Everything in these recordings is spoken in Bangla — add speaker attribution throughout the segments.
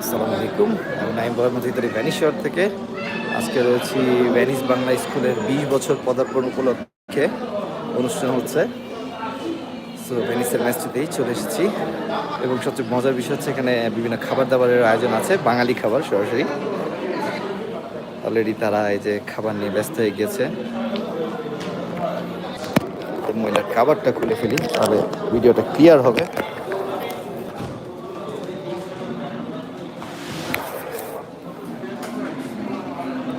Speaker 1: আসসালামু আলাইকুম। আমি নাইম মোহাম্মদ ইতারি ভ্যানিস শহর থেকে। আজকে রয়েছি ভ্যানিস বাংলা স্কুলের বিশ বছর পদার্পণ উপলক্ষে। অনুষ্ঠান হচ্ছে। সো ভ্যানিসের ম্যাচটিতেই চলে এসেছি। এবং সবচেয়ে মজার বিষয় হচ্ছে এখানে বিভিন্ন খাবার দাবারের আয়োজন আছে। বাঙালি খাবার সরাসরি। অলরেডি তারা এই যে খাবার নিয়ে ব্যস্ত হয়ে গিয়েছে। মহিলার খাবারটা খুলে ফেলি, তাহলে ভিডিওটা ক্লিয়ার হবে।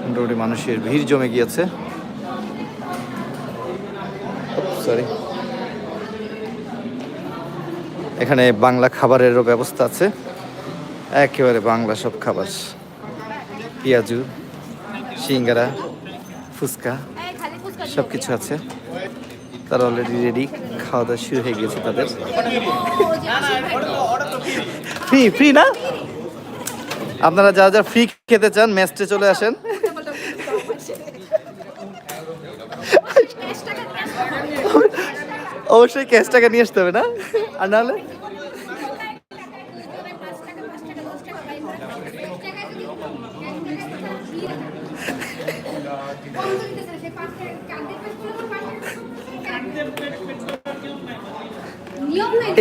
Speaker 1: মোটামুটি মানুষের ভিড় জমে গিয়েছে। সরি এখানে বাংলা খাবারেরও ব্যবস্থা আছে। একেবারে বাংলা সব খাবার। পেঁয়াজু, সিঙ্গারা, ফুচকা সব কিছু আছে। তারা অলরেডি রেডি খাওয়া দাওয়া শুরু হয়ে গিয়েছে তাদের। ফ্রি ফ্রি না? আপনারা যারা যারা ফ্রি খেতে চান ম্যাচটে চলে আসেন। অবশ্যই ক্যাশ টাকা নিয়ে আসতে হবে, না? আর নাহলে?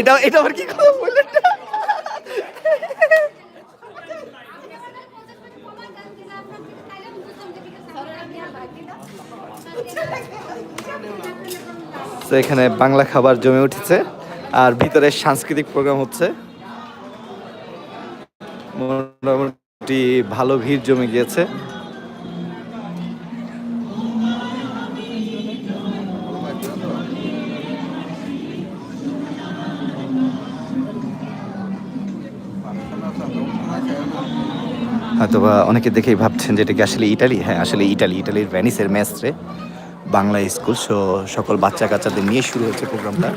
Speaker 1: এটা এটা আবার কি কথা বললেন? তো এখানে বাংলা খাবার জমে উঠেছে। আর ভিতরে সাংস্কৃতিক প্রোগ্রাম হচ্ছে। মোটামুটি ভালো ভিড় জমে গিয়েছে। হয়তোবা অনেকে দেখেই ভাবছেন যে এটা কি আসলে ইটালি? হ্যাঁ আসলে ইটালি। ইটালির ভ্যানিসের ম্যাচরে বাংলা স্কুল, সো সকল বাচ্চা কাচ্চাদের নিয়ে শুরু হয়েছে প্রোগ্রামটা।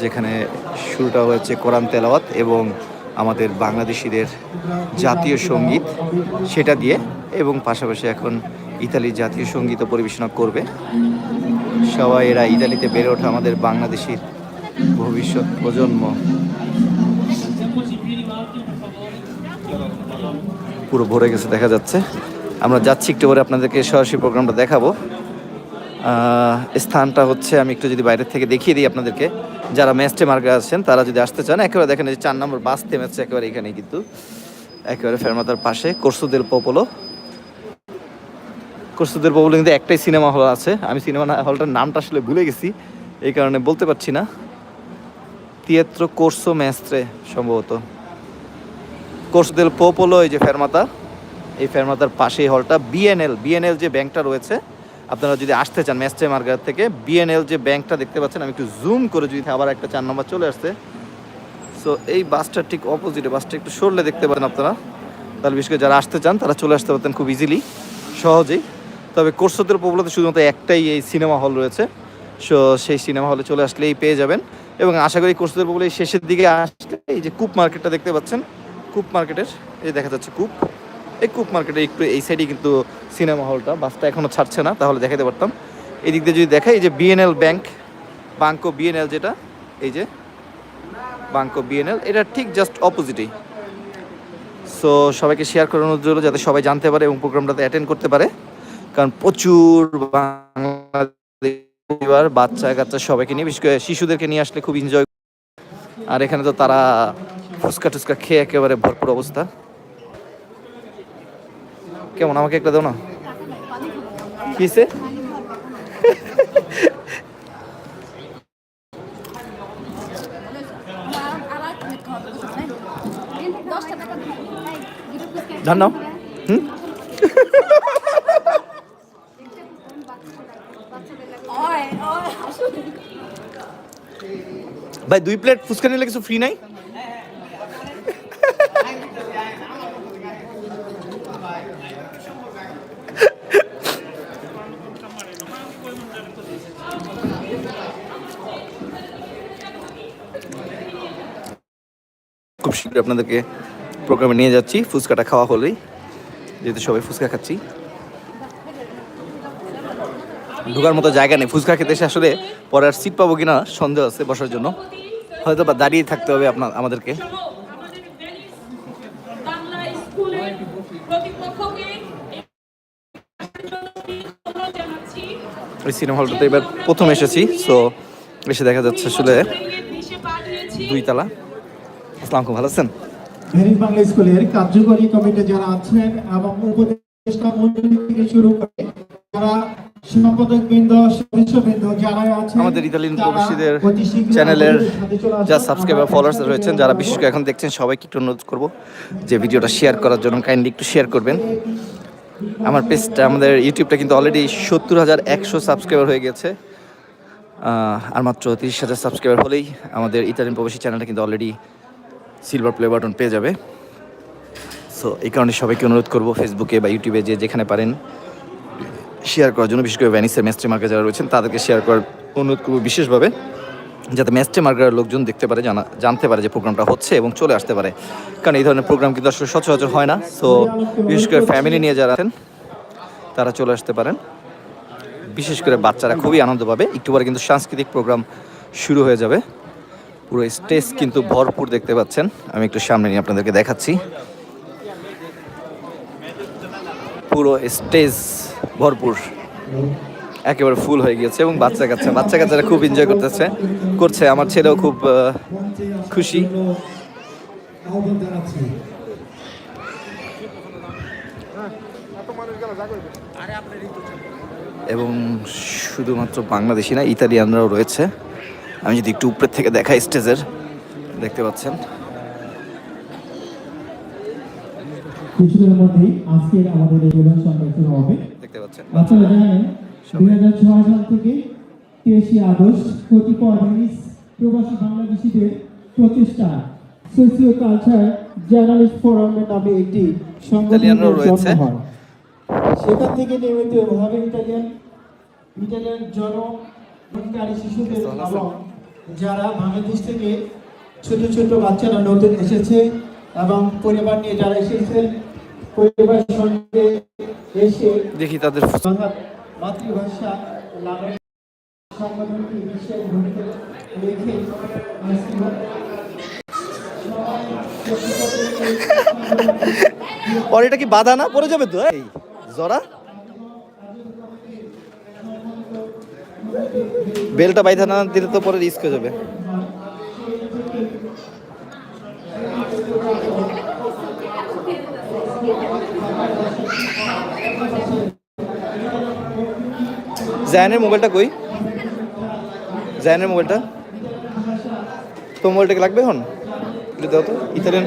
Speaker 1: যেখানে শুরুটা হয়েছে কোরআন তেলাওয়াত এবং আমাদের বাংলাদেশিদের জাতীয় সংগীত সেটা দিয়ে, এবং পাশাপাশি এখন ইতালির জাতীয় সঙ্গীতও পরিবেশনা করবে। সবাই এরা ইতালিতে বেড়ে ওঠা আমাদের বাংলাদেশির ভবিষ্যৎ প্রজন্ম। পুরো ভরে গেছে, দেখা যাচ্ছে। আমরা যাচ্ছি একটু পরে আপনাদেরকে সরাসরি প্রোগ্রামটা দেখাবো। স্থানটা হচ্ছে, আমি একটু যদি বাইরের থেকে দেখিয়ে দিই আপনাদেরকে। যারা ম্যাচটে মার্কে আছেন, তারা যদি আসতে চান, একেবারে দেখেন যে চার নম্বর বাস থেমেছে একেবারে এখানে কিন্তু। একেবারে ফেরমাতার পাশে করসুদের পোপলো করসুদের পোপলো কিন্তু একটাই সিনেমা হল আছে। আমি সিনেমা হলটার নামটা আসলে ভুলে গেছি, এই কারণে বলতে পারছি না। তিয়াত্র কোর্সো ম্যাস্ত্রে সম্ভবত। কোর্সদেল পোপোলো এই যে ফেরমাতা, এই ফেরমাতার পাশে এই হলটা বিএনএল বিএনএল যে ব্যাংকটা রয়েছে, আপনারা যদি আসতে চান ম্যাস্টে মার্কেট থেকে বিএনএল যে ব্যাংকটা দেখতে পাচ্ছেন, আমি একটু জুম করে যদি আবার একটা চার নম্বর চলে আসছে সো এই বাসটার ঠিক অপোজিটে বাসটা একটু সরলে দেখতে পারেন আপনারা। তাহলে বিশেষ করে যারা আসতে চান, তারা চলে আসতে পারতেন খুব ইজিলি সহজেই। তবে কোর্সদের পোপলোতে শুধুমাত্র একটাই এই সিনেমা হল রয়েছে। সো সেই সিনেমা হলে চলে আসলেই পেয়ে যাবেন। এবং আশা করি কোর্সদের এই শেষের দিকে আসলে এই যে কূপ মার্কেটটা দেখতে পাচ্ছেন কূপ মার্কেটের, এই দেখা যাচ্ছে কূপ। এই কূপ মার্কেটে একটু এই সাইডে কিন্তু সিনেমা হলটা বাসটা এখনও ছাড়ছে না, তাহলে দেখাতে পারতাম। এই দিক দিয়ে যদি দেখাই, এই যে বিএনএল ব্যাংক বাঙ্কো বিএনএল যেটা, এই যে বাঙ্কো বিএনএল এটা ঠিক জাস্ট অপোজিটেই সো সবাইকে শেয়ার অনুরোধ রইল, যাতে সবাই জানতে পারে এবং প্রোগ্রামটাতে অ্যাটেন্ড করতে পারে। কারণ প্রচুর বাচ্চা কাচ্চা সবাইকে নিয়ে, বিশেষ করে শিশুদেরকে নিয়ে আসলে খুব এনজয় আর এখানে তো তারা ফুচকা টুচকা খেয়ে একেবারে ভরপুর অবস্থা। কেমন, আমাকে একটা দাও না। কিসে? ধান নাও। হুম? ভাই, দুই প্লেট ফুচকা নিলে কিছু ফ্রি নাই? খুব শীঘ্রই আপনাদেরকে প্রোগ্রামে নিয়ে যাচ্ছি। ফুচকাটা খাওয়া হলেই। যেহেতু সবাই ফুচকা খাচ্ছি। ঢোকার মতো জায়গা নেই। ফুচকা খেতে এসে আসলে পরে আর সিট পাবো কিনা সন্দেহ আছে বসার জন্য। হয়তো বা দাঁড়িয়ে থাকতে হবে আপনার আমাদেরকে। ওই সিনেমা হলটাতে এবার প্রথম এসেছি। সো এসে দেখা যাচ্ছে আসলে দুই তালা। আসসালাম আলাইকুম ভালো আছেন?
Speaker 2: বাংলা স্কুলের কার্যকরী কমিটি যারা আছেন এবং উপদেষ্টা মন্ডলী থেকে শুরু করে যারা সম্পাদক বৃন্দ সদস্য বৃন্দ যারা আছেন
Speaker 1: আমাদের ইতালিয়ান প্রবাসীদের চ্যানেলের। যা সাবস্ক্রাইবার ফলোয়ার্স রয়েছেন যারা বিশেষ করে এখন দেখছেন সবাইকে একটু অনুরোধ করব যে ভিডিওটা শেয়ার করার জন্য কাইন্ডলি একটু শেয়ার করবেন। আমার পেজটা আমাদের ইউটিউবটা কিন্তু অলরেডি সত্তর হাজার একশো সাবস্ক্রাইবার হয়ে গেছে। আর মাত্র তিরিশ হাজার সাবস্ক্রাইবার হলেই আমাদের ইতালিয়ান প্রবাসী চ্যানেলটা কিন্তু অলরেডি সিলভার প্লে বাটন পেয়ে যাবে। সো এই কারণে সবাইকে অনুরোধ করব ফেসবুকে বা ইউটিউবে যে যেখানে পারেন শেয়ার করার জন্য, বিশেষ করে ভ্যানিসের ম্যাস্ট্রি মার্কেট যারা রয়েছেন, তাদেরকে শেয়ার করার অনুরোধ করব বিশেষভাবে, যাতে ম্যাস্ট্রি মার্কেটের লোকজন দেখতে পারে, জানা, জানতে পারে যে প্রোগ্রামটা হচ্ছে এবং চলে আসতে পারে। কারণ এই ধরনের প্রোগ্রাম কিন্তু আসলে সচরাচর হয় না। সো বিশেষ করে ফ্যামিলি নিয়ে যারা আছেন, তারা চলে আসতে পারেন। বিশেষ করে বাচ্চারা খুবই আনন্দ পাবে। একটু পরে কিন্তু সাংস্কৃতিক প্রোগ্রাম শুরু হয়ে যাবে। পুরো স্টেজ কিন্তু ভরপুর দেখতে পাচ্ছেন। আমি একটু সামনে নিয়ে আপনাদেরকে দেখাচ্ছি। পুরো স্টেজ ভরপুর। একেবারে ফুল হয়ে গিয়েছে এবং বাচ্চা কাচ্চা। বাচ্চা কাচ্চারা খুব এনজয় করতেছে। করছে। আমার ছেলেও খুব খুশি। এবং শুধুমাত্র বাংলাদেশি না, ইতালিয়ানরাও রয়েছে। আমি যদি একটু উপরের থেকে দেখাই স্টেজের দেখতে পাচ্ছেন।
Speaker 2: কিছুদিনের মধ্যেই আজকের আমাদের এই প্রধান সংবাদ শুরু হবে।
Speaker 1: দেখতে পাচ্ছেন।
Speaker 2: আপনারা জানেন দুই হাজার ছয় সাল থেকে তেইশে আগস্ট কতিপয় ভেনিস প্রবাসী বাংলাদেশিদের প্রতিষ্ঠা সোশিও কালচার জার্নালিস্ট ফোরামের নামে একটি
Speaker 1: রয়েছে।
Speaker 2: সেখান থেকে ইতালিয়ান জন শিশুদের এবং যারা বাংলাদেশ থেকে ছোট ছোট বাচ্চারা নতুন এসেছে এবং পরিবার নিয়ে যারা এসেছেন পরিবারের সঙ্গে এসে
Speaker 1: দেখি তাদের
Speaker 2: মাতৃভাষা সংগঠনটি ভূমিকা রেখে
Speaker 1: এটা কি বাধা না? পড়ে যাবে তো? এই জরা? বেলটা বাইধা না দিলে তো পরে রিস্ক হয়ে যাবে। জায়ানের মোবাইলটা কই? জায়ানের মোবাইলটা? তো মোবাইলটা কি লাগবে এখন? দাও তো, ইতালিয়ান।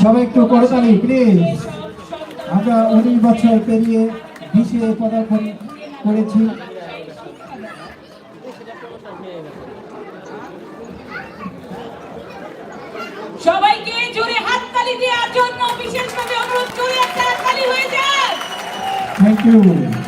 Speaker 2: সবাই একটু করতালি প্লিজ আমরা উনিশ বছর পেরিয়ে বিশে পদার্পণ করেছি।
Speaker 3: সবাইকে জোরে হাততালি দেওয়ার জন্য বিশেষভাবে অনুরোধ করি একটা হাততালি হয়ে যাক
Speaker 2: থ্যাংক ইউ